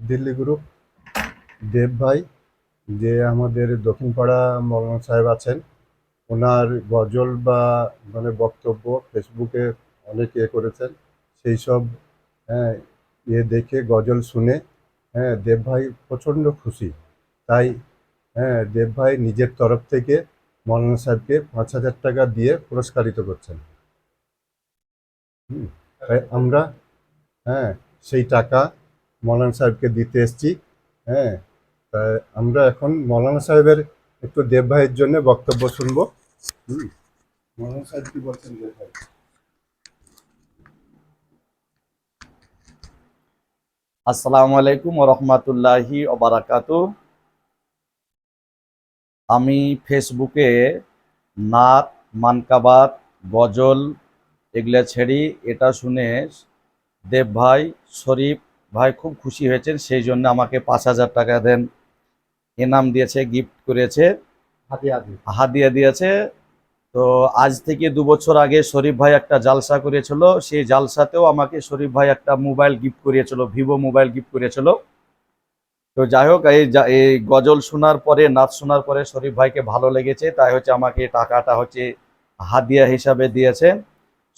Delhi group দেব ভাই, যে আমাদের দক্ষিণপাড়া মৌলানা সাহেব আছেন, ওনার গজল বা মানে বক্তব্য ফেসবুকে অনেক ইয়ে করেছেন, সেই সব হ্যাঁ ইয়ে দেখে গজল শুনে হ্যাঁ দেব ভাই প্রচণ্ড খুশি। তাই হ্যাঁ দেব ভাই নিজের তরফ থেকে মৌলানা সাহেবকে পাঁচ হাজার টাকা দিয়ে পুরস্কারিত করছেন। আমরা হ্যাঁ সেই টাকা মৌলানা সাহেবকে দিতে এসেছি হ্যাঁ? তা আমরা এখন মৌলানা সাহেবের একটু দেব ভাইয়ের জন্য বক্তব্য শুনব। মৌলানা সাহেব কি বলছেন দেব ভাই? আসসালামু আলাইকুম রহমতুল্লাহি ওবারাকাতু আমি ফেসবুকে নাত মানকাবাত, গজল এগুলো ছেড়ি এটা শুনে দেব ভাই শরীফ ভাই খুব খুশি হয়েছেন সেই জন্য আমাকে পাঁচ হাজার টাকা দেন। এনাম দিয়েছে গিফট করেছে। হাদিয়া দিয়েছে। তো আজ থেকে দু বছর আগে শরীফ ভাই একটা জালসা করেছিল সেই জালসাতেও আমাকে শরীফ ভাই একটা মোবাইল গিফট করিয়েছিল ভিভো মোবাইল গিফট করেছিল। তো যাই হোক এই এই গজল শোনার পরে নাচ শোনার পরে শরীফ ভাইকে ভালো লেগেছে তাই হচ্ছে আমাকে টাকাটা হচ্ছে হাদিয়া হিসাবে দিয়েছে।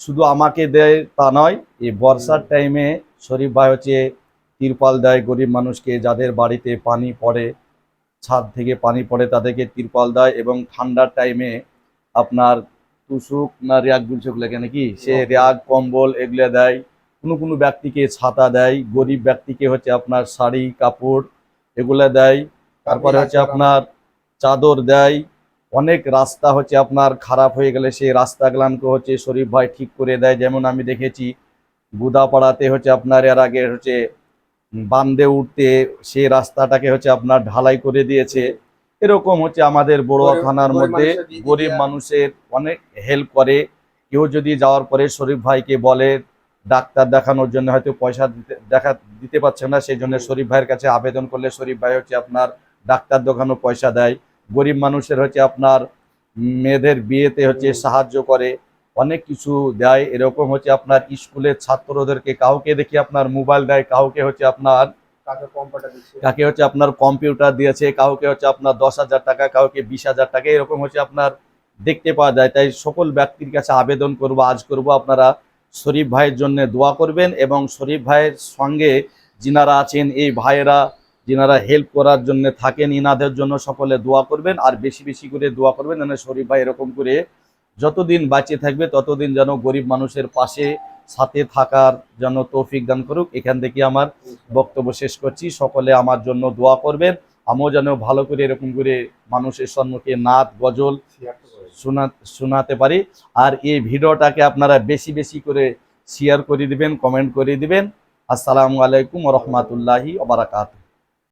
শুধু আমাকে দেয় তা নয় এই বর্ষার টাইমে শরীফ ভাই হচ্ছে তিরপাল দেয় গরিব মানুষকে, যাদের বাড়িতে পানি পড়ে, ছাদ থেকে পানি পড়ে তাদেরকে তিরপাল দেয় এবং ঠান্ডার টাইমে আপনার তুসুক না র্যাগ বলছে ওগুলোকে নাকি? সে র্যাগ, কম্বল এগুলো দেয়। কোনো কোনো ব্যক্তিকে ছাতা দেয়। গরিব ব্যক্তিকে হচ্ছে আপনার শাড়ি, কাপড় এগুলো দেয়। তারপরে হচ্ছে আপনার চাদর দেয়। অনেক রাস্তা হচ্ছে আপনার খারাপ হয়ে গেলে সেই রাস্তাগুলানকে হচ্ছে। শরীফ ভাই ঠিক করে দেয়। যেমন আমি দেখেছি, বুদাপাড়াতে হচ্ছে আপনার এর আগে হচ্ছে বান্দে উঠতে সে রাস্তাটাকে হচ্ছে আপনার ঢালাই করে দিয়েছে। এরকম হচ্ছে আমাদের বড় থানার মধ্যে গরিব মানুষের অনেক হেল্প করে। কেউ যদি যাওয়ার পরে শরীফ ভাইকে বলে ডাক্তার দেখানোর জন্য হয়তো পয়সা দিতে দেখা দিতে পারছে না সেই জন্য শরীফ ভাইয়ের কাছে আবেদন করলে শরীফ ভাই হচ্ছে আপনার ডাক্তার দেখানো পয়সা দেয়। গরিব মানুষের হচ্ছে আপনার মেয়েদের বিয়েতে হচ্ছে সাহায্য করে। অনেক কিছু দেয়। এরকম হচ্ছে আপনার স্কুলের ছাত্রদেরকে কাউকে দেখি আপনার মোবাইল দেয় কাউকে হচ্ছে আপনার কাকে হচ্ছে আপনার কম্পিউটার দিয়েছে কাউকে হচ্ছে আপনার দশ হাজার টাকা কাউকে বিশ হাজার টাকা এরকম হচ্ছে আপনার দেখতে পাওয়া যায়। তাই সকল ব্যক্তির কাছে আবেদন করব আজ করব। আপনারা শরীফ ভাইয়ের জন্য দোয়া করবেন এবং শরীফ ভাইয়ের সঙ্গে যিনারা আছেন এই ভাইয়েরা যিনারা হেল্প করার জন্য থাকেন ইনাদের জন্য সকলে দোয়া করবেন। আর বেশি বেশি করে দোয়া করবেন শরীফ ভাই এরকম করে যতদিন বাঁচে থাকবে, ততদিন যেন গরিব মানুষের পাশে, সাথে থাকার যেন তৌফিক দান করুক। এখান থেকে আমার বক্তব্য শেষ করছি। সকলে আমার জন্য দোয়া করবেন। আমিও যেন ভালো করে এরকম করে মানুষের সম্মুখে নাচ গজল শোনা শোনাতে পারি। আর এই ভিডিওটাকে আপনারা বেশি বেশি করে শেয়ার করে দিবেন কমেন্ট করে দিবেন। আসসালামু আলাইকুম রহমতুল্লাহি ওবরাকাতুহ